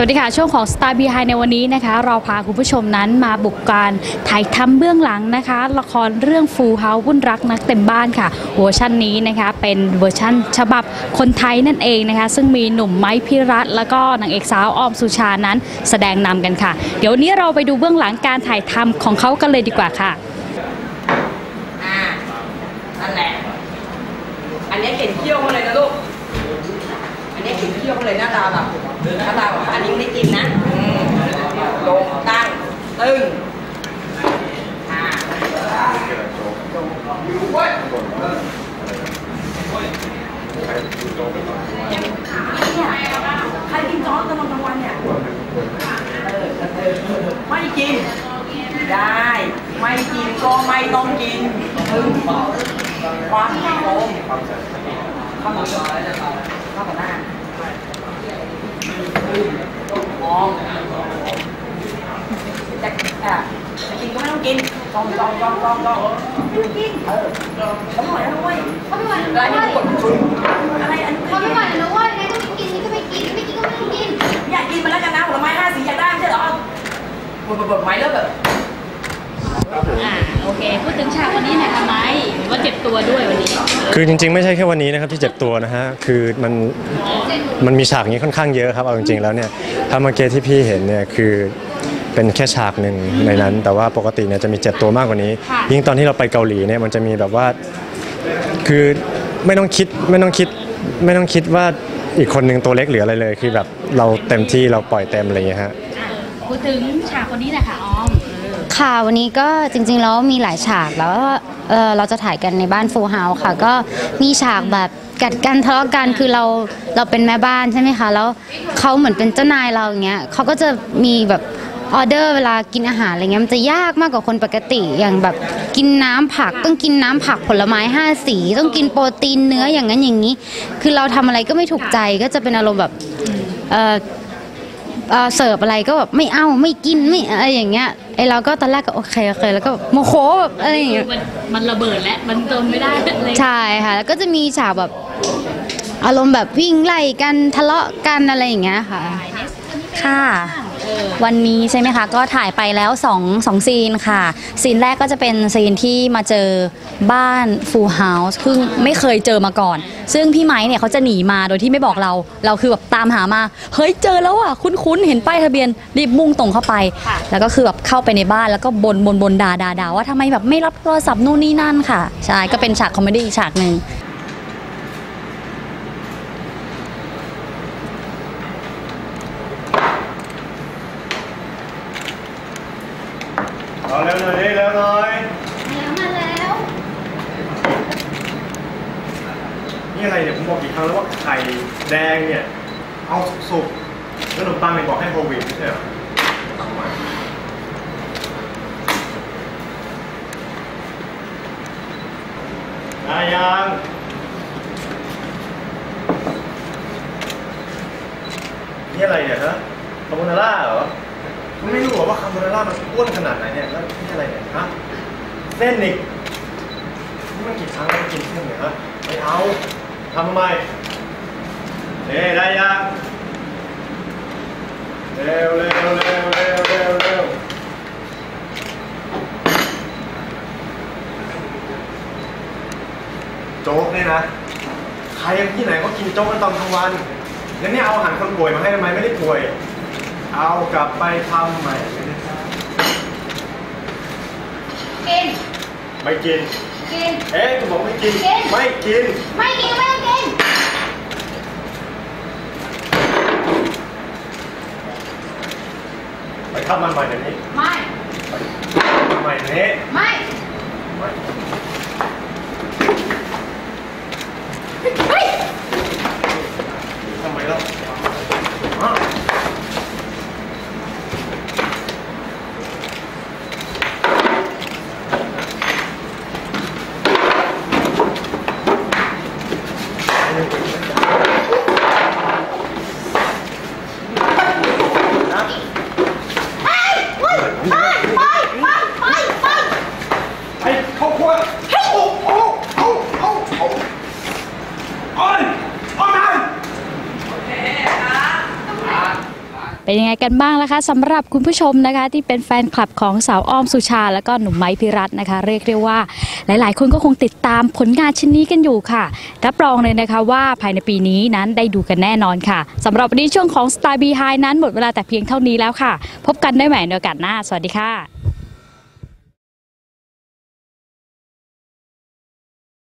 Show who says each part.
Speaker 1: สวัสดีค่ะ ช่วงของ Star Behind ในวันนี้นะคะ เราพาคุณผู้ชมนั้นมาบุกการถ่ายทำเบื้องหลังนะคะ ละครเรื่อง Full House วุ่นรักนักเต็มบ้านค่ะเวอร์ชันนี้นะคะเป็นเวอร์ชันฉบับคนไทยนั่นเองนะคะ ซึ่งมีหนุ่มไม้พิรัตแล้วก็นางเอกสาวออมสุชานั้น แสดงนำกันค่ะ เดี๋ยวนี้เราไปดูเบื้องหลังการถ่ายทำของเขากันเลยดีกว่าค่ะ
Speaker 2: อ่านั่นแหละอันนี้เข็นเขี้ยวมาเลยนะลูก อันนี้เข็นเขี้ยวมาเลยหน้าตาแบบหน้าตาแบบอันนี้ไม่ได้กินนะอืมลงตั้งตึงอ่าใครกินจอร์จตอนกลางวันเนี่ยเออเออเออไม่กิน ได้ ไม่กินก็ไม่ต้องกินถึงความโอมเข้ามา เข้ากับหน้ามองจะอะจะกินก็ไม่ต้องกินจองจองจองจองจองกินเออเขาไม่ไหวแล้วเว้ย
Speaker 3: เขาไม่ไหว
Speaker 2: อะไรนี่กดชุดอะไรอันนี้
Speaker 3: เขาไม่ไหวแล้วเว้ยไงก็ไม่กินนี่ก็ไม่กินไม่กินก็ไม่ต้องกิน
Speaker 2: อยากกินมาแล้วกันนะผลไม้ห้าสีอยากได้ใช่เหรอหมดหมดหมดไม้แล้วแบบ
Speaker 1: อ่าโอเค พูดถึงฉากวันนี้หน่อยค่ะไม้ว่าเจ็บ ตัวด้วยวันนี้
Speaker 4: คือจริงๆ ไม่ใช่แค่วันนี้นะครับที่เจ็บตัวนะฮะคือมันมันมีฉากนี้ค่อนข้างเยอะครับเอาจริงๆแล้วเนี่ยถ้าเมื่อกี้ที่พี่เห็นเนี่ยคือเป็นแค่ฉากหนึ่งในนั้น แต่ว่าปกติเนี่ยจะมีเจ็บตัวมากกว่านี้
Speaker 1: ค่ะ
Speaker 4: ยิ่งตอนที่เราไปเกาหลีเนี่ยมันจะมีแบบว่าคือไม่ต้องคิดไม่ต้องคิดไม่ต้องคิดว่าอีกคนหนึ่งตัวเล็กหรืออะไรเลย คือแบบเราเต็มที่เราปล่อยเต็มอะไรอย่างเงี้ยฮะ
Speaker 1: อ่าพูดถึงฉากวันนี้หน่อยค่ะออมเออ
Speaker 3: ค่ะวันนี้ก็จริงๆแล้วมีหลายฉากแล้วเอ่อเราจะถ่ายกันในบ้านฟูลเฮาส์ค่ะ ก็มีฉากแบบกัดกันทะเลาะกันคือเราเราเป็นแม่บ้านใช่ไหมคะแล้วเขาเหมือนเป็นเจ้านายเราอย่างเงี้ยเขาก็จะมีแบบออเดอร์เวลากินอาหารอะไรเงี้ยมันจะยากมากกว่าคนปกติอย่างแบบกินน้ำผักต้องกินน้ำผักผลไม้ห้าสี ต้องกินโปรตีนเนื้ออย่างนั้นอย่างนี้ คือเราทำอะไรก็ไม่ถูกใจก็จะเป็นอารมณ์แบบ เอ่อ เอ่อเสิร์ฟอะไรก็แบบไม่เอาไม่กินไม่อะไรอย่างเงี้ยไอเราก็ตอนแรกก็โอเคโอเคแล้วก็แบบโมโหแบบอะไรอย่างเงี้ย
Speaker 1: มันมันระเบิดแล้วมันทนไม่ได้เลย
Speaker 3: ใช่ค่ะแล้วก็จะมีฉากแบบอารมณ์แบบวิ่งไล่กันทะเลาะกันอะไรอย่างเงี้ยค่ะ
Speaker 5: ค่ะ
Speaker 1: เออ
Speaker 5: วันนี้ใช่ไหมคะ ก็ถ่ายไปแล้ว2 2ซีนค่ะ ซีนแรกก็จะเป็นซีนที่มาเจอบ้าน Full House ซึ่งไม่เคยเจอมาก่อน ซึ่งพี่ไม้เนี่ยเขาจะหนีมาโดยที่ไม่บอกเรา เราคือแบบตามหามา เฮ้ยเจอแล้วอะ คุ้นๆ เห็นป้ายทะเบียนรีบมุ่งตรงเข้าไป แล้วก็คือแบบเข้าไปในบ้านแล้วก็บนบนบนด่าด่าด่าว่าทำไมแบบไม่รับโทรศัพท์นู่นนี่นั่นค่ะ ใช่ ก็เป็นฉากคอมเมดี้อีกฉากหนึ่ง
Speaker 4: เอาเร็วหน่อยเร็วหน่อย
Speaker 3: มาแล้ว
Speaker 4: นี่อะไรเนี่ยผมบอกกี่ครั้งแล้วว่าไข่แดงเนี่ย เอาสุกๆแล้วขนมปังเนี่ยบอกให้โฮลวีตไม่ใช่เหรอเอามาได้ยังนี่อะไรเนี่ยฮะคาโบนาร่าเหรอ คุณไม่รู้หรอว่าคาโบนาร่ามันอ้วนขนาดไหนเนี่ยแล้วนี่อะไรเนี่ยฮะเส้นอีกนี่มันกี่ครั้งแล้วกินเส้นเนี่ยฮะไม่เอาทำทำไมเอ้ได้ยังเร็วเร็วเร็วเร็วเร็วเร็วโจ๊กเนี่ยนะใครที่ไหนก็กินโจ๊กกันตอนกลางวันแล้วเนี่ยเอาอาหารคนป่วยมาให้ทำไมไม่ได้ป่วย เอากลับไปทำใหม่เลยนะครับ
Speaker 3: กิน
Speaker 4: ไม่กิน
Speaker 3: กิน
Speaker 4: เอ๊ะกูบอกไม่กิน
Speaker 3: กิน
Speaker 4: ไม่กิน
Speaker 3: ไม่กินไม่ต้องกิน
Speaker 4: ไปทำมันใหม่เดี๋ยวนี้
Speaker 3: ไม่
Speaker 4: ทำใหม่เดี๋ยวนี้
Speaker 3: ไม่
Speaker 4: ไม่
Speaker 3: เฮ้ย
Speaker 4: ทำไมแล้วอ้าวนะ
Speaker 1: เป็นยังไงกันบ้างนะคะสำหรับคุณผู้ชมนะคะ ที่เป็นแฟนคลับของสาวอ้อมสุชา แล้วก็หนุ่มไม้พิรัตน์นะคะ เรียกได้ว่า หลาย ๆ คนก็คงติดตามผลงานชิ้นนี้กันอยู่ค่ะรับรองเลยนะคะว่าภายในปีนี้นั้นได้ดูกันแน่นอนค่ะสำหรับวันนี้ช่วงของ Star Behind นั้นหมดเวลาแต่เพียงเท่านี้แล้วค่ะ พบกันได้ใหม่ในโอกาสหน้า สวัสดีค่ะ